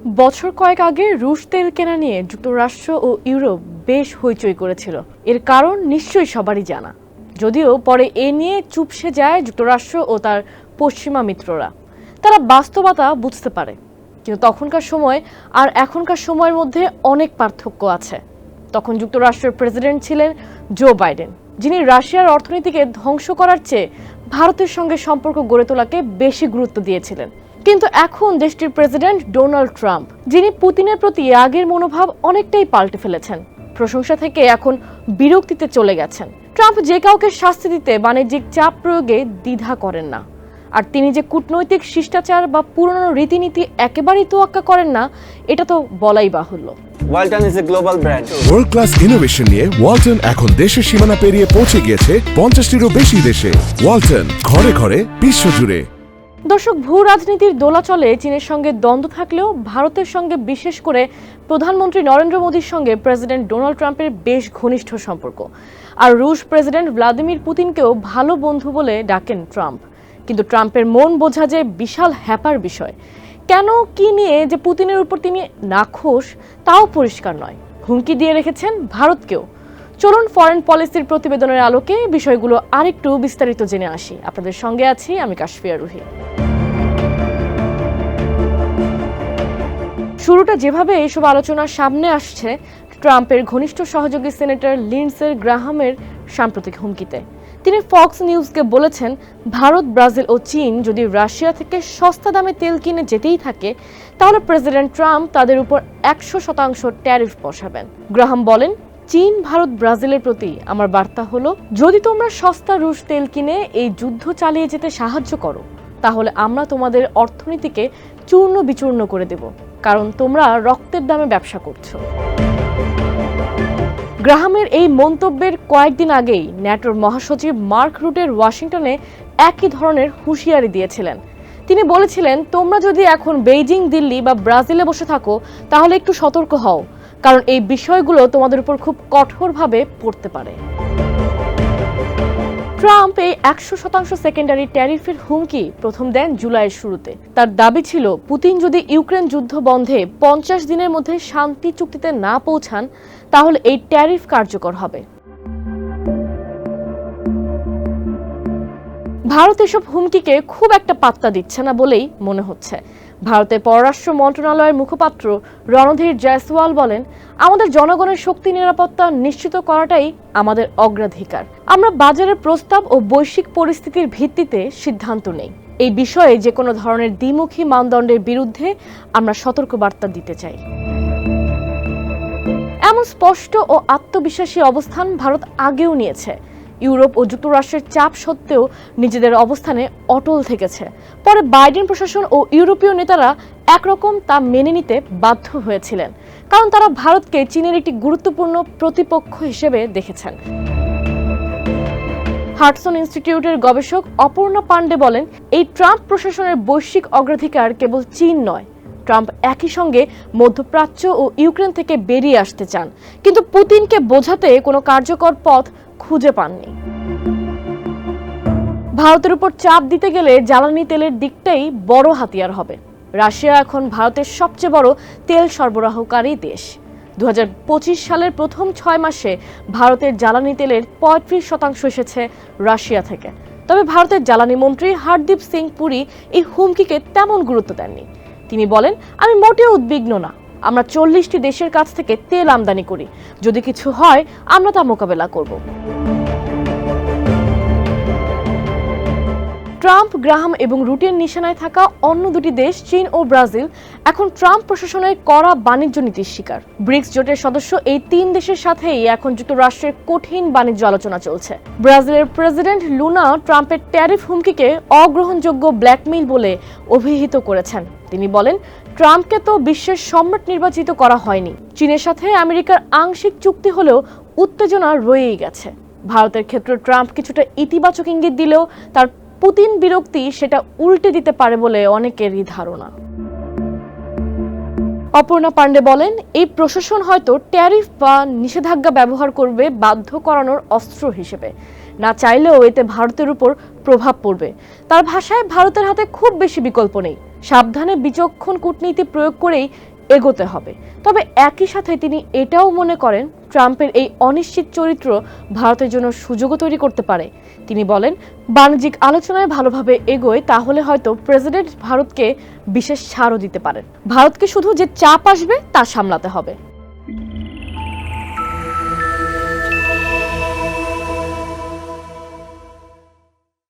বছর কয়েক আগে রুশ তেল কেনা নিয়ে যুক্তরাষ্ট্র ও ইউরোপ বেশ হইচই করেছিল। এর কারণ নিশ্চয়ই সবারই জানা। যদিও পরে এ নিয়ে চুপসে যায় যুক্তরাষ্ট্র ও তার পশ্চিমা মিত্ররা। তারা বাস্তবতা বুঝতে পারে। কিন্তু তখনকার সময় আর এখনকার সময়ের মধ্যে অনেক পার্থক্য আছে। তখন যুক্তরাষ্ট্রের প্রেসিডেন্ট ছিলেন জো বাইডেন, যিনি রাশিয়ার অর্থনীতিকে ধ্বংস করার চেয়ে ভারতের সঙ্গে সম্পর্ক গড়ে তোলাকে বেশি গুরুত্ব দিয়েছিলেন। কিন্তু এখন দেশটির প্রেসিডেন্ট ডোনাল্ড ট্রাম্প যিনি পুতিনের প্রতি আগের মনোভাব অনেকটাই পাল্টে ফেলেছেন প্রশংসা থেকে এখন বিরক্তিতে চলে গেছেন। ট্রাম্প যে কাউকে শাস্তি দিতে বাণিজ্যিক চাপ প্রয়োগে দ্বিধা করেন না। আর তিনি যে কূটনৈতিক শিষ্টাচার বা পুরনো রীতিনীতি একেবারেই তোয়াক্কা করেন না এটা তো বলাই বাহুল্য। Walton is a global brand world class innovation নিয়ে ওয়ালটন এখন দেশের সীমানা পেরিয়ে পৌঁছে গিয়েছে পঞ্চাশটিরও বেশি দেশে। ওয়ালটন ঘরে ঘরে বিশ্বজুড়ে। দর্শক, ভূ রাজনীতির দোলাচলে চীনের সঙ্গে দ্বন্দ্ব থাকলেও ভারতের সঙ্গে বিশেষ করে প্রধানমন্ত্রী নরেন্দ্র মোদীর সঙ্গে প্রেসিডেন্ট ডোনাল্ড ট্রাম্পের বেশ ঘনিষ্ঠ সম্পর্ক। আর রুশ প্রেসিডেন্ট ভ্লাদিমির পুতিনকেও ভালো বন্ধু বলে ডাকেন ট্রাম্প। কিন্তু ট্রাম্পের মন বোঝা যে বিশাল হ্যাপার বিষয়। কেন, কি নিয়ে যে পুতিনের উপর তিনি নাখোশ, তাও পরিষ্কার নয়। হুমকি দিয়ে রেখেছেন ভারতকেও। চলুন ফরেন পলিসির প্রতিবেদনের আলোকে বিষয়গুলো আরেকটু বিস্তারিত জেনে আসি। আপনাদের সঙ্গে আছি আমি কাশফিয়া রুহি। শুরুটা যেভাবে এইসব আলোচনার সামনে আসছে, ট্রাম্পের ঘনিষ্ঠ সহযোগী সেনেটর লিন্ডসের গ্রাহামের সাম্প্রতিক হুমকিতে। তিনি ফক্স নিউজকে বলেছেন, ভারত, ব্রাজিল ও চীন যদি রাশিয়া থেকে সস্তা দামে তেল কিনে যেতেই থাকে, তাহলে প্রেসিডেন্ট ট্রাম্প তাদের উপর একশো শতাংশ ট্যারিফ বসাবেন। গ্রাহাম বলেন, চীন, ভারত, ব্রাজিলের প্রতি আমার বার্তা হলো, যদি তোমরা সস্তা রুশ তেল কিনে এই যুদ্ধ চালিয়ে যেতে সাহায্য করো, তাহলে আমরা তোমাদের অর্থনীতিকে চূর্ণ বিচূর্ণ করে দেব। কারণ তোমরা রক্তের দামে ব্যবসা করছ। গ্রাহামের এই মন্তব্যের কয়েকদিন আগেই ন্যাটোর মহাসচিব মার্ক রুটের ওয়াশিংটনে একই ধরনের হুঁশিয়ারি দিয়েছিলেন। তিনি বলেছিলেন, তোমরা যদি এখন বেইজিং, দিল্লি বা ব্রাজিলে বসে থাকো, তাহলে একটু সতর্ক হও, কারণ এই বিষয়গুলো তোমাদের উপর খুব কঠোরভাবে পড়তে পারে। ট্রাম্প এই একশো শতাংশ সেকেন্ডারি ট্যারিফের হুমকি প্রথম দেন জুলাইয়ের শুরুতে। তার দাবি ছিল, পুতিন যদি ইউক্রেন যুদ্ধ বন্ধে পঞ্চাশ দিনের মধ্যে শান্তি চুক্তিতে না পৌঁছান, তাহলে এই ট্যারিফ কার্যকর হবে। ভারত এসব হুমকিকে খুব একটা পাত্তা দিচ্ছে না বলেই মনে হচ্ছে। ভারতের পররাষ্ট্র মন্ত্রণালয়ের মুখপাত্র রণধীর জয়সওয়াল বলেন, আমাদের জনগণের শক্তি নিরাপত্তা নিশ্চিত করাটাই আমাদের অগ্রাধিকার। আমরা বাজারের প্রস্তাব ও বৈশ্বিক পরিস্থিতির ভিত্তিতে সিদ্ধান্ত নেই। এই বিষয়ে যে কোনো ধরনের দ্বিমুখী মানদণ্ডের বিরুদ্ধে আমরা সতর্কবার্তা দিতে চাই। এমন স্পষ্ট ও আত্মবিশ্বাসী অবস্থান ভারত আগেও নিয়েছে। ইউরোপ ও যুক্তরাষ্ট্রের চাপ সত্ত্বেও নিজেদের অবস্থানে অটল থেকেছে। পরে বাইডেন প্রশাসন ও ইউরোপীয় নেতারা একরকম তা মেনে নিতে বাধ্য হয়েছিলেন, কারণ তারা ভারতকে চীনের একটি গুরুত্বপূর্ণ প্রতিপক্ষ হিসেবে দেখেছেন। হার্টসন ইনস্টিটিউটের গবেষক অপর্ণা পান্ডে বলেন, এই ট্রাম্প প্রশাসনের বৈশ্বিক অগ্রাধিকার কেবল চীন নয় ট্রাম্প একই সঙ্গে মধ্যপ্রাচ্য ও ইউক্রেন থেকে বেরিয়ে আসতে চান। কিন্তু পুতিনকে বোঝাতে কোনো কার্যকর পথ খুঁজে পাননি। ভারতের উপর চাপ দিতে গেলে জ্বালানি তেলের দিকটাই বড় হাতিয়ার হবে। রাশিয়া এখন ভারতের সবচেয়ে বড় তেল সরবরাহকারী দেশ। দু হাজার পঁচিশ সালের প্রথম ছয় মাসে ভারতের জ্বালানি তেলের পঁয়ত্রিশ শতাংশ এসেছে রাশিয়া থেকে। তবে ভারতের জ্বালানি মন্ত্রী হরদীপ সিং পুরী এই হুমকিকে তেমন গুরুত্ব দেননি। তিনি বলেন, আমি মোটেও উদ্বিগ্ন না। আমরা চল্লিশটি দেশের কাছ থেকে তেল আমদানি করি। যদি কিছু হয়, আমরা তা মোকাবেলা করব। ট্রাম্প, গ্রাহাম এবং রুটের নিশানায় থাকা অন্য দুটি দেশ, চীন ও ব্রাজিল, এখন ট্রাম্প প্রশাসনের কড়া বাণিজ্য নীতির শিকার। ব্রিক্স জোটের সদস্য এই তিন দেশের সাথেই এখন যুক্তরাষ্ট্রের কঠিন বাণিজ্য আলোচনা চলছে। ব্রাজিলের প্রেসিডেন্ট লুনা ট্রাম্পের ট্যারিফ হুমকিকে অগ্রহণযোগ্য ব্ল্যাকমেইল বলে অভিহিত করেছেন। তিনি বলেন, ট্রাম্পকে তো বিশ্বের সম্রাট নির্বাচিত করা হয়নি। চীনের সাথে আমেরিকার আংশিক চুক্তি হলেও উত্তেজনা রয়েই গেছে। ভারতের ক্ষেত্রে ট্রাম্প কিছুটা ইতিবাচক ইঙ্গিত দিলেও তার পুতিন বিরক্তি সেটা উল্টে দিতে পারে বলে অনেকেরই ধারণা। অপর্ণা পাণ্ডে বলেন, এই প্রশাসন হয়তো ট্যারিফ বা নিষেধাজ্ঞা ব্যবহার করবে বাধ্য করানোর অস্ত্র হিসেবে। না চাইলেও এতে ভারতের উপর প্রভাব পড়বে। তার ভাষায় ভারতের হাতে খুব বেশি বিকল্প নেই। সাবধানে বিচক্ষণ কূটনীতি প্রয়োগ করেই এগোতে হবে। তবে একই সাথে তিনি এটাও মনে করেন, ট্রাম্পের এই অনিশ্চিত চরিত্র ভারতের জন্য সুযোগও তৈরি করতে পারে। তিনি বলেন, বাণিজ্যিক আলোচনায় ভালোভাবে এগোয়, তাহলে হয়তো প্রেসিডেন্ট ভারতকে বিশেষ ছাড়ও দিতে পারেন। ভারতকে শুধু যে চাপ আসবে, তা সামলাতে হবে।